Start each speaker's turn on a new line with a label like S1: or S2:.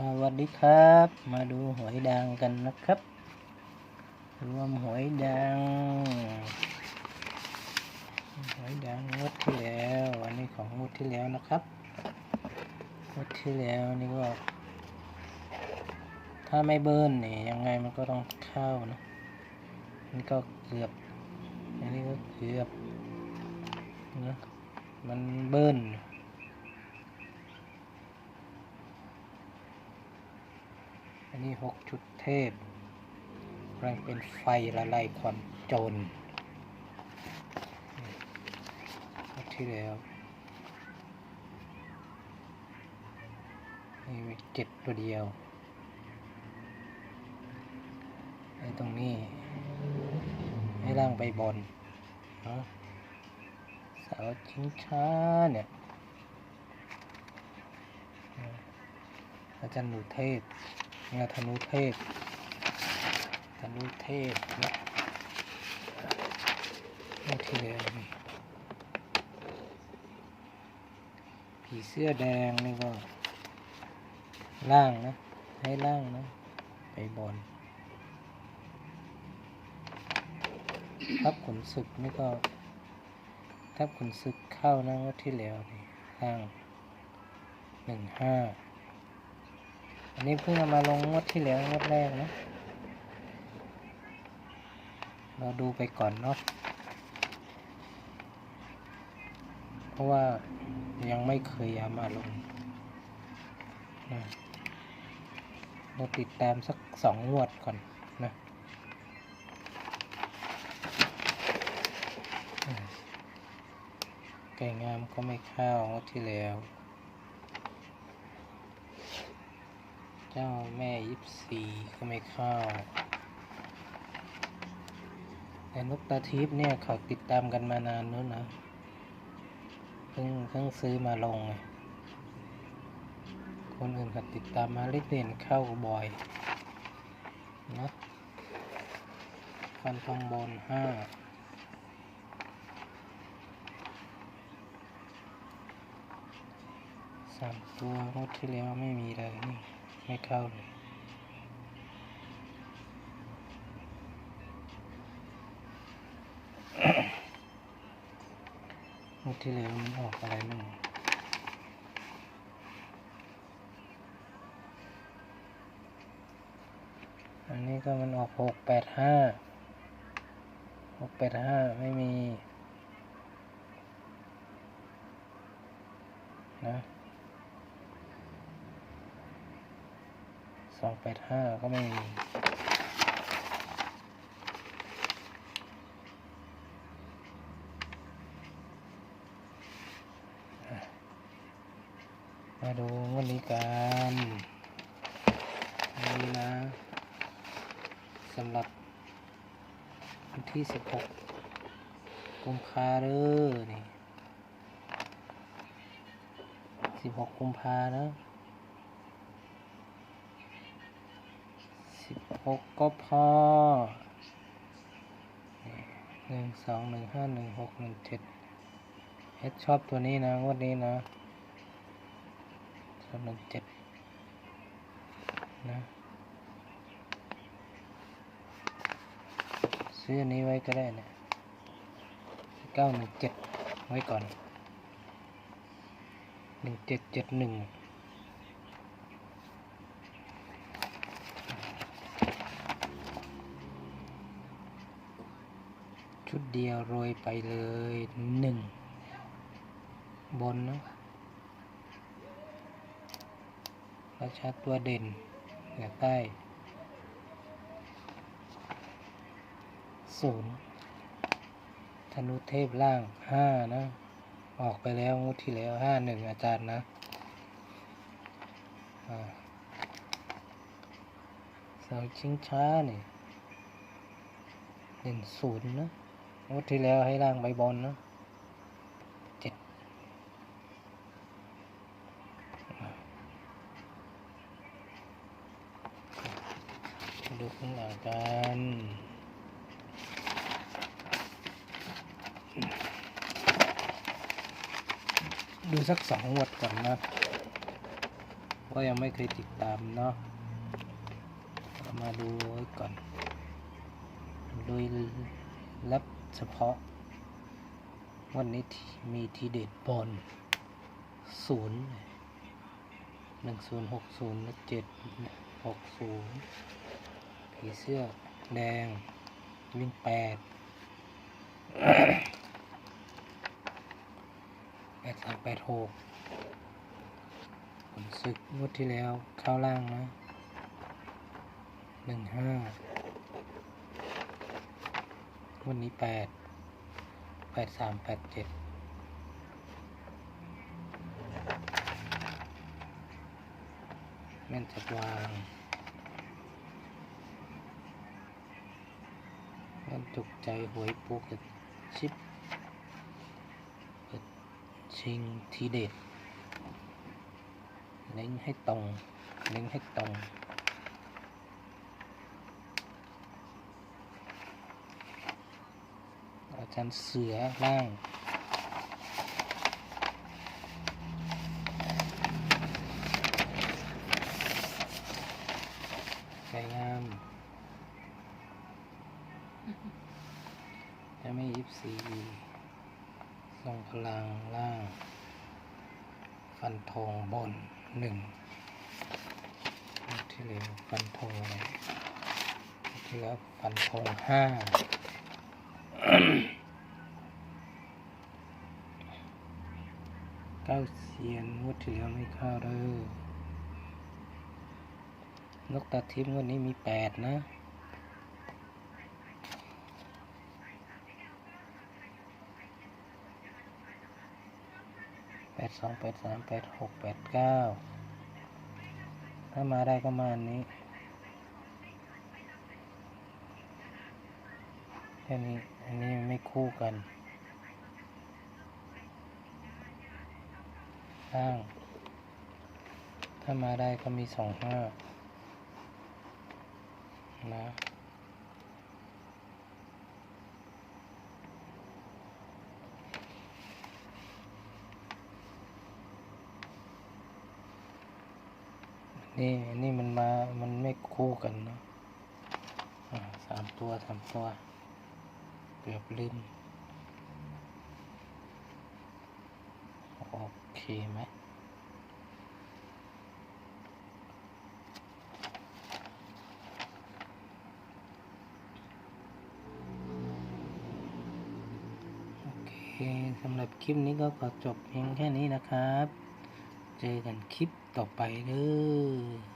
S1: สวัสดีครับ มาดูหวยดังกันนะครับ รวมหวยดังหวยดังงวดที่แล้วอันนี้ของงวดที่แล้วนะครับงวดที่แล้วนี่ก็ ถ้าไม่เบิ้ลนี่ยังไงมันก็ต้องเข้านะมันก็เกือบ อันนี้ก็เกือบนะมันเบิ้ล อันนี้หกชุดเทพกำลังเป็นไฟละลายความจรงวดที่แล้วนี่มีเจ็ดตัวเดียวไอ้ตรงนี้ให้ล่างไปบนเนาะเสาชิงช้าเนี่ย อาจารย์หนูเทพงาธนูเทพธนูเทพนะนี่ที่แล้วนี่ผีเสื้อแดงนี่ก็ล่างนะ ให้ล่างนะ ไปบนทับขุนศึกนี่ก็ทับขุนศึกเข้านะว่าที่แล้วนี่ล่างหนึ่งห้า นี้เพิ่งเอามาลงงวดที่แล้วงวดแรกนะ เราดูไปก่อนเนาะ เพราะว่ายังไม่เคยเอามาลงนะเราติดตามสักสองงวดก่อนนะไก่งามก็ไม่เข้างวดที่แล้ว จ้าแม่ยิบสีก็ไม่เข้า แต่นกตาทิพย์เนี่ยเขาติดตามกันมานานนู้นนะ เพิ่งเพิ่งซื้อมาลงไงคนอื่นเขาติดตามมาเล่นเด่นเข้าบ่อยนะฟันทองบนห้าสามตัวงวดที่แล้วไม่มีเลยนี่ ไม่เข้าเลยงวดที่แล้วมันออกอะไรมั่งอันนี้ก็มันออกหกแปดห้าหกแปดห้าไม่มี นะ สองแปดห้าก็ไม่มีมาดูวันนี้กันนี่นะสำหรับวันที่สิบหกกุมภาเด้อนี่สิบหกกุมภานะ สิบหกก็พอหนึ่งสองหนึ่งห้าหนึ่งหกหนึ่งเจ็ดเฮดชอบตัวนี้นะงวดนี้นะชอบหนึ่งเจ็ดนะซื้ออันนี้ไว้ก็ได้นะเก้าหนึ่งเจ็ดไว้ก่อนหนึ่งเจ็ดเจ็ดหนึ่ง ชุดเดียวโรยไปเลยหนึ่งบนนะราชาตัวเด่นเหนือใต้ศูนย์ธนุเทพล่างห้านะ ออกไปแล้วงวดที่แล้วห้าหนึ่งอาจารย์นะอ่าเสาชิงช้านี่เด่นศูนย์นะ งวดที่แล้วให้ล่างใบบอลนะเจ็ดมาดูข้างหลังกันดูสักสองงวดก่อนนะก็ยังไม่เคยติดตามเนาะมาดูไว้ก่อน โดยรับ เฉพาะ วันนี้มีทีเด็ดบอลศูนย์หนึ่งศูนย์หกศูนย์เจ็ดหกศูนย์ผีเสื้อแดงวิ่งแปดแปดสามแปดหกผลศึกงวดที่แล้วเข้าล่างนะหนึ่งห้า วันนี้แปดแปดสามแปดเจ็ดแม่นจัดวางแม่นจุกใจหวยปูกับชิปเปิดชิงทีเด็ดเล็งให้ตรงเล็งให้ตรง อา จารเสือล่างสวยงามจะไม่ยิบสีทรงพลังล่าง ฟันธงบนหนึ่งที่แล้วฟันธงองที่แล้วฟันธงห้า เก้าเซียนงวดที่แล้วไม่เข้าเลยนกตาทิพย์งวดนี้มีแปดนะแปดสองแปดสามแปดหกแปดเก้าถ้ามาได้ก็มาอันนี้ แค่นี้ อันนี้ไม่คู่กัน ล่าง ถ้ามาได้ก็มีสองห้านะนี่นี่มันมา มันไม่คู่กันเนาะสามตัวสามตัวเกือบลืม โอเค ไหมโอเคสำหรับคลิปนี้ก็ขอจบเพียงแค่นี้นะครับ เจอกันคลิปต่อไปเด้อ